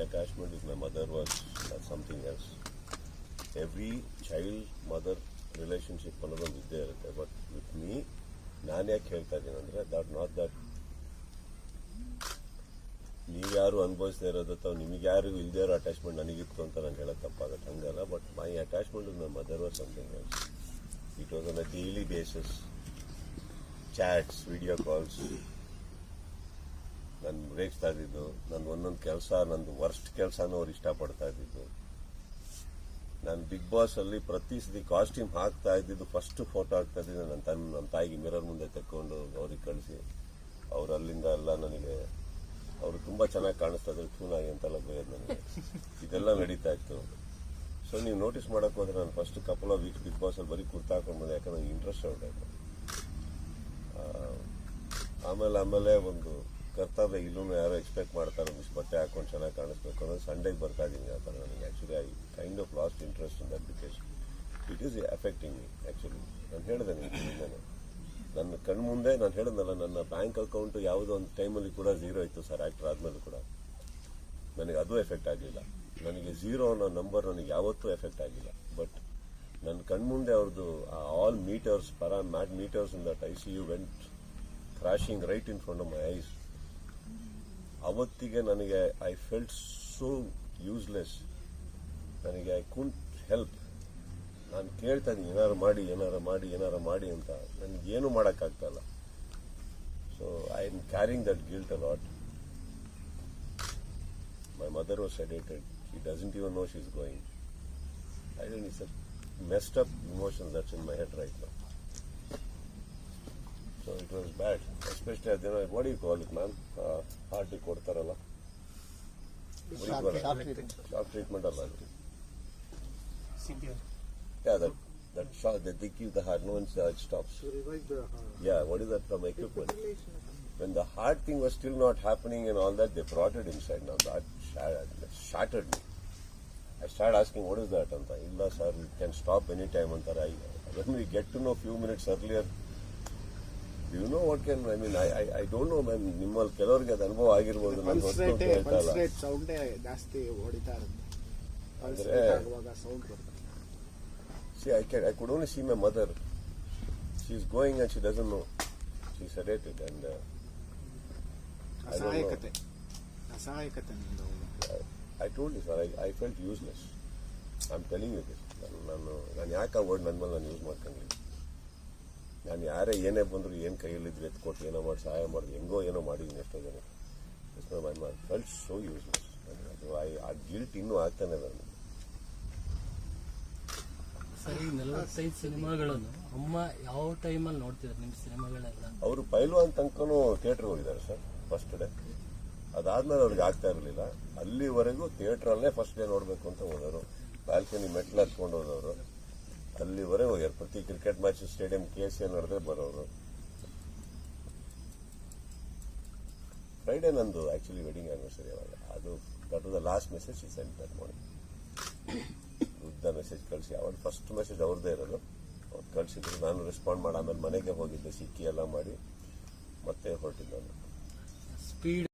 attachment with my mother was uh, something else. Every child mother relationship ಅನ್ನೋದೊಂದು ಇದ್ದೇ ಇರುತ್ತೆ. But with me ನಾನು ಯಾಕೆ ಹೇಳ್ತಾ ಇದ್ದೀನಿ ಅಂದರೆ ದಟ್ ನಾಟ್ ದಟ್ ನೀವ್ಯಾರು ಅನುಭವಿಸದೇ ಇರೋದು ಅಥವಾ ನಿಮಗೆ ಯಾರು ಇಲ್ಲದೇ ಇರೋ ಅಟ್ಯಾಚ್ಮೆಂಟ್ ನನಗಿತ್ತು ಅಂತ ನಾನು ಹೇಳೋದು ತಪ್ಪಾಗುತ್ತೆ. ಹಂಗಲ್ಲ but my attachment my mother was something else it was on a daily basis chats video calls ನಾನು ರೇಗಿಸ್ತಾ ಇದ್ದಿದ್ದು ನನ್ನ ಒಂದೊಂದು ಕೆಲಸ, ನಂದು ವರ್ಸ್ಟ್ ಕೆಲಸನೂ ಅವ್ರು ಇಷ್ಟಪಡ್ತಾ ಇದ್ದಿದ್ದು. ನಾನು ಬಿಗ್ ಬಾಸ್ ಅಲ್ಲಿ ಪ್ರತಿ ಸತಿ ಕಾಸ್ಟ್ಯೂಮ್ ಹಾಕ್ತಾ ಇದ್ದಿದ್ದು ಫಸ್ಟ್ ಫೋಟೋ ಹಾಕ್ತಾ ಇದ್ದಿದ್ದು ನನ್ನ ತನ್ನ ನನ್ನ ತಾಯಿಗೆ ಮಿರರ್ ಮುಂದೆ ತಕ್ಕೊಂಡು ಅವ್ರಿಗೆ ಕಳಿಸಿ. ಅವ್ರು ಅಲ್ಲಿಂದ ಎಲ್ಲ ನನಗೆ, ಅವರು ತುಂಬಾ ಚೆನ್ನಾಗಿ ಕಾಣಿಸ್ತಾ ಇದ್ರು ಚೂನಾಗಿ ಅಂತೆಲ್ಲ ಬೈಯೋದು ನನಗೆ. ಇದೆಲ್ಲ ನಡೀತಾ ಇತ್ತು. ಸೊ ನೀವು ನೋಟಿಸ್ ಮಾಡಕ್ ಹೋದ್ರೆ ನಾನು first couple of weeks Big Boss ಅಲ್ಲಿ ಬರೀ ಕುರ್ತಾ ಹಾಕೊಂಡು ಬಂದೆ ಯಾಕಂದ್ರೆ ಇಂಟ್ರೆಸ್ಟ್ ಹೊರಟಾಯ್ತು ಆಮೇಲೆ ಆಮೇಲೆ ಒಂದು ಕರ್ತವ್ಯ ಇಲ್ಲೂ ಯಾರೋ ಎಕ್ಸ್ಪೆಕ್ಟ್ ಮಾಡ್ತಾರೆ ಮಿಸ್ ಬಟ್ಟೆ ಹಾಕೊಂಡು ಚೆನ್ನಾಗಿ ಕಾಣಿಸ್ಬೇಕು ಅನ್ನೋದು ಸಂಡೇಗೆ ಬರ್ತಾ ಇದ್ದೀನಿ ಆ ಥರ ನನಗೆ actually I kind of lost interest in that because it is effecting me actually ನಾನು ಹೇಳಿದೆ ನಿಮಗೆ ನನ್ನ ಕಣ್ಣು ಮುಂದೆ ನಾನು ಹೇಳಿದ್ನಲ್ಲ, ನನ್ನ ಬ್ಯಾಂಕ್ ಅಕೌಂಟ್ ಯಾವುದೋ ಒಂದು ಟೈಮಲ್ಲಿ ಕೂಡ ಝೀರೋ ಇತ್ತು ಸರ್ ಆ್ಯಕ್ಟರ್ ಆದಮೇಲೆ ಕೂಡ. ನನಗೆ ಅದು ಎಫೆಕ್ಟ್ ಆಗಲಿಲ್ಲ. ನನಗೆ ಝೀರೋ ಅನ್ನೋ ನಂಬರ್ ನನಗೆ ಯಾವತ್ತೂ ಎಫೆಕ್ಟ್ ಆಗಿಲ್ಲ ಬಟ್ ನನ್ನ ಕಣ್ಮುಂದೆ ಅವ್ರದ್ದು ಆಲ್ ಮೀಟರ್ಸ್ ಪರ mat matters in that ICU went crashing right in front of my eyes ಅವತ್ತಿಗೆ ನನಗೆ ಐ ಫೆಲ್ಟ್ ಸೋ ಯೂಸ್ಲೆಸ್ ನನಗೆ ಐ ಕುಂಟ್ ಹೆಲ್ಪ್ ನಾನು ಕೇಳ್ತಾ ಇದ್ದೀನಿ ಏನಾರು ಮಾಡಿ ಏನಾರು ಮಾಡಿ ಏನಾರು ಮಾಡಿ ಅಂತ ನನಗೆ ಏನು ಮಾಡೋಕ್ಕಾಗ್ತಾ ಇಲ್ಲ so I am carrying that guilt a lot My mother was sedated. She doesn't even know she's going. I think it's a messed up emotion that's in my head right now. So it was bad. Especially at the end, what do you call it, ma'am? Uh, heart ಕೊಡ್ತಾರಲ್ಲ shock treatment ಅಲ್ಲ ಅದು Yeah, that that shock that they give the heart, no one uh, it stops. To revive the uh, Yeah, what is that from equipment? When the heart thing was still not happening and all that, they brought it inside. Now that shattered, shattered me. I started asking, what is that? Anta, illa sir, it can stop anytime. Anta, I, when we get to know few minutes earlier, know what can, I mean, I, I, I don't know, man, ನಿಮ್ಮಲ್ಲಿ ಕೆಲವರಿಗೆ ಅದು ಅನುಭವ ಆಗಿರ್ಬೋದು ನಾನು ಹೊಸ್ತು ಹೇಳ್ತಾ ಇಲ್ಲ. ಸೌಂಡೇ ಜಾಸ್ತಿ ಹೊಡಿತಾ ಇರುತ್ತೆ ಪಲ್ಸ್ ಅಂದ್ರೆ- ರೇಟ್ ಆಗುವಾಗ ಸೌಂಡ್ ಬರುತ್ತೆ See, I, can, I could only see my mother. She's going and she doesn't know. She's sedated and uh, I don't know. ಅಸಹಾಯಕತೆ ಅಸಹಾಯಕತೆ ನಿಂದು I told you, sir, I, I felt useless. I'm telling you this. ನಾನು ನಾನು ಯಾಕೆ ಆ word ನನ್ನ ಮೇಲೆ ನಾನು use ಮಾಡ್ಕೊಂಡಿಲ್ಲ ನಾನು ಯಾರೇ ಏನೇ ಬಂದರೂ ಏನು ಕೈಯಲ್ಲಿದ್ರೆ ಎತ್ಕೊಟ್ಟು ಏನೋ ಮಾಡಿ ಸಹಾಯ ಮಾಡಿದ್ರು ಹೆಂಗೋ ಏನೋ ಮಾಡಿದ್ದೀನಿ ಎಷ್ಟೋ ಜನ. ಮೈ ಫೆಲ್ಟ್ ಸೋ ಯೂಸ್ಲೆಸ್ ಅದು ಐ ಆ ಗಿಲ್ಟ್ ಇನ್ನೂ ಆಗ್ತಾನೆ ನಾನು. ನನಗೆ ಸರಿ ನಲವತ್ತೈದು ಸಿನಿಮಾಗಳನ್ನು ಅಮ್ಮ ಯಾವ ಟೈಮಲ್ಲಿ ನೋಡ್ತಿದ್ದಾರೆ ನಿಮ್ಮ ಸಿನಿಮಾಗಳೆಲ್ಲ ಅವರು ಪೈಲ್ವಾನ್ ತನಕನೂ ಥಿಯೇಟರ್ ಹೋಗಿದ್ದಾರೆ ಸರ್ ಫಸ್ಟ್ ಡೇ ಅದಾದ್ಮೇಲೆ ಅವ್ರಿಗೆ ಆಗ್ತಾ ಇರಲಿಲ್ಲ. ಅಲ್ಲಿವರೆಗೂ ಥಿಯೇಟ್ರಲ್ಲೇ ಫಸ್ಟ್ ಡೇ ನೋಡಬೇಕು ಅಂತ ಹೋದವರು. ಬಾಲ್ಕನಿ ಮೆಟ್ಲು ಹತ್ಕೊಂಡು ಹೋದವರು. ಅಲ್ಲಿವರೆಗೆ ಹೋಗ್ಯಾರ. ಪ್ರತಿ cricket match stadium K C ನಡೆದ್ರೆ ಬರೋರು. ಫ್ರೈಡೇ ನಂದು ಆಕ್ಚುಲಿ ವೆಡ್ಡಿಂಗ್ ಆನಿವರ್ಸರಿ ಅವಾಗ. ಅದು ದಟ್ ದ ಲಾಸ್ಟ್ ಮೆಸೇಜ್ ಈ ಸೆಂಟ್ ದಟ್ ಮಾರ್ನಿಂಗ್ ಉದ್ದ ಮೆಸೇಜ್ ಕಳಿಸಿ. ಅವಾಗ ಫಸ್ಟ್ ಮೆಸೇಜ್ ಅವ್ರದ್ದೇ ಇರೋದು. ಅವ್ರು ಕಳಿಸಿದ್ರು. ನಾನು ರೆಸ್ಪಾಂಡ್ ಮಾಡಿ, ಆಮೇಲೆ ಮನೆಗೆ ಹೋಗಿದ್ದೆ. ಸಿಕ್ಕಿ ಎಲ್ಲ ಮಾಡಿ ಮತ್ತೆ ಹೊರಟಿದ್ದೆ ಸ್ಪೀಡ್